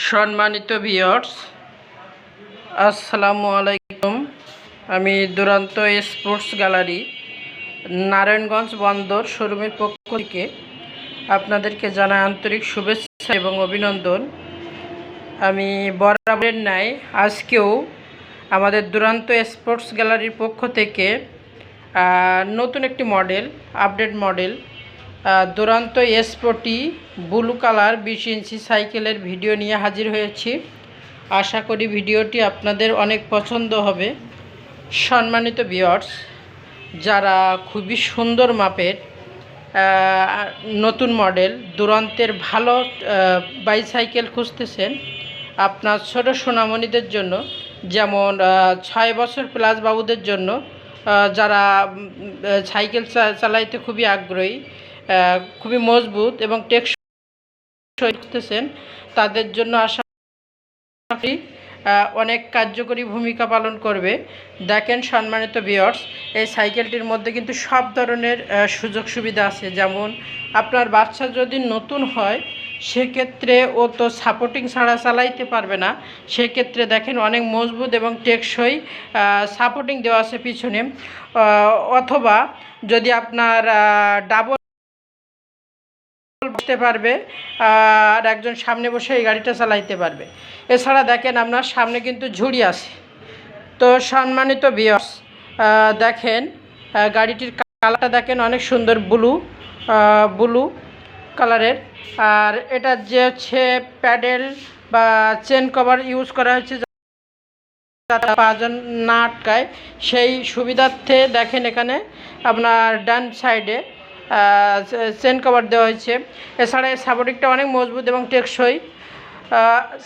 সম্মানিত ভিওর্স আসসালামু আলাইকুম। আমি দুরান্ত স্পোর্টস গ্যালারি নারায়ণগঞ্জ বন্দর শোরুমের পক্ষ থেকে আপনাদেরকে জানাই আন্তরিক শুভেচ্ছা এবং অভিনন্দন। আমি বরাবরের ন্যায় আজকেও আমাদের দুরান্ত স্পোর্টস গ্যালারির পক্ষ থেকে নতুন একটি model update model Duranta sporty blue colour বিশ ইঞ্চি সাইকেলের ভিডিও নিয়ে হাজির হয়েছি। আশা করি ভিডিওটি আপনাদের অনেক পছন্দ হবে। সম্মানিত ভিওর্স যারা খুবই সুন্দর মাপের নতুন মডেল, দুরান্তের ভালো বাইসাইকেল খুঁজতেছেন, আপনার ছোট সোনামণিদের জন্য, যেমন ছয় বছর প্লাস বাবুদের জন্য যারা সাইকেল চালাইতে খুবই আগ্রহী খুবই মজবুত এবং টেকসই করতেছেন তাদের জন্য আশা অনেক কার্যকরী ভূমিকা পালন করবে। দেখেন সম্মানিত বিয়ার্স এই সাইকেলটির মধ্যে কিন্তু সব ধরনের সুযোগ সুবিধা আছে। যেমন, আপনার বাচ্চা যদি নতুন হয়, সেক্ষেত্রে ও তো সাপোর্টিং ছাড়া চালাইতে পারবে না। সেক্ষেত্রে দেখেন অনেক মজবুত এবং টেকসই সাপোর্টিং দেওয়া আছে পিছনে। অথবা যদি আপনার ডাবল বসতে পারবে, আর একজন সামনে বসে এই গাড়িটা চালাইতে পারবে। এছাড়া দেখেন আপনার সামনে কিন্তু ঝুড়ি আছে। তো সম্মানিত বিয়স দেখেন গাড়িটির কালারটা দেখেন অনেক সুন্দর ব্লু ব্লু কালারের। আর এটা যে হচ্ছে প্যাডেল বা চেন কভার ইউজ করা হয়েছে পাঁচজন না আটকায়, সেই সুবিধার্থে দেখেন এখানে আপনার ডান সাইডে চেন কভার দেওয়া হয়েছে। এছাড়া এই সাপোর্টিংটা অনেক মজবুত এবং টেকসই।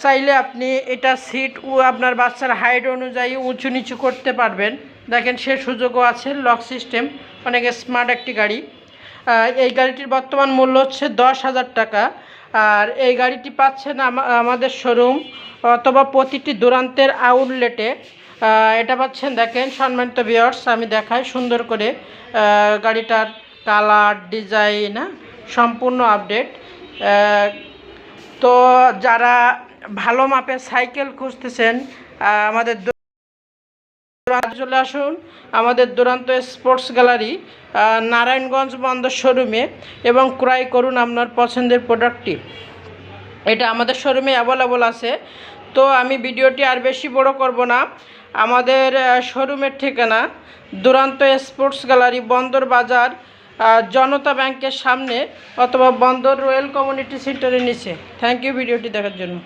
চাইলে আপনি এটা সিট আপনার বাচ্চার হাইট অনুযায়ী উঁচু নিচু করতে পারবেন। দেখেন, সে সুযোগও আছে, লক সিস্টেম, অনেক স্মার্ট একটি গাড়ি। এই গাড়িটির বর্তমান মূল্য হচ্ছে দশ হাজার টাকা। আর এই গাড়িটি পাচ্ছেন আমা- আমাদের শোরুম অথবা প্রতিটি দূরান্তের আউটলেটে। এটা পাচ্ছেন, দেখেন, সম্মানিত ভিওর্স আমি দেখাই সুন্দর করে গাড়িটার কালার, ডিজাইন হ্যাঁ সম্পূর্ণ আপডেট। তো যারা ভালো মাপের সাইকেল খুঁজতেছেন আমাদের চলে আসুন আমাদের দুরান্ত স্পোর্টস গ্যালারি নারায়ণগঞ্জ বন্দর শোরুমে এবং ক্রয় করুন আপনার পছন্দের প্রোডাক্টটি। এটা আমাদের শোরুমে অ্যাভেলেবল আছে। তো আমি ভিডিওটি আর বেশি বড় করব না। আমাদের শোরুমের ঠিকানা দুরান্ত স্পোর্টস গ্যালারি বন্দর বাজার জনতা ব্যাংকের সামনে অথবা বন্দর রয়্যাল কমিউনিটি সেন্টারের নিচে। থ্যাংক ইউ ভিডিওটি দেখার জন্য।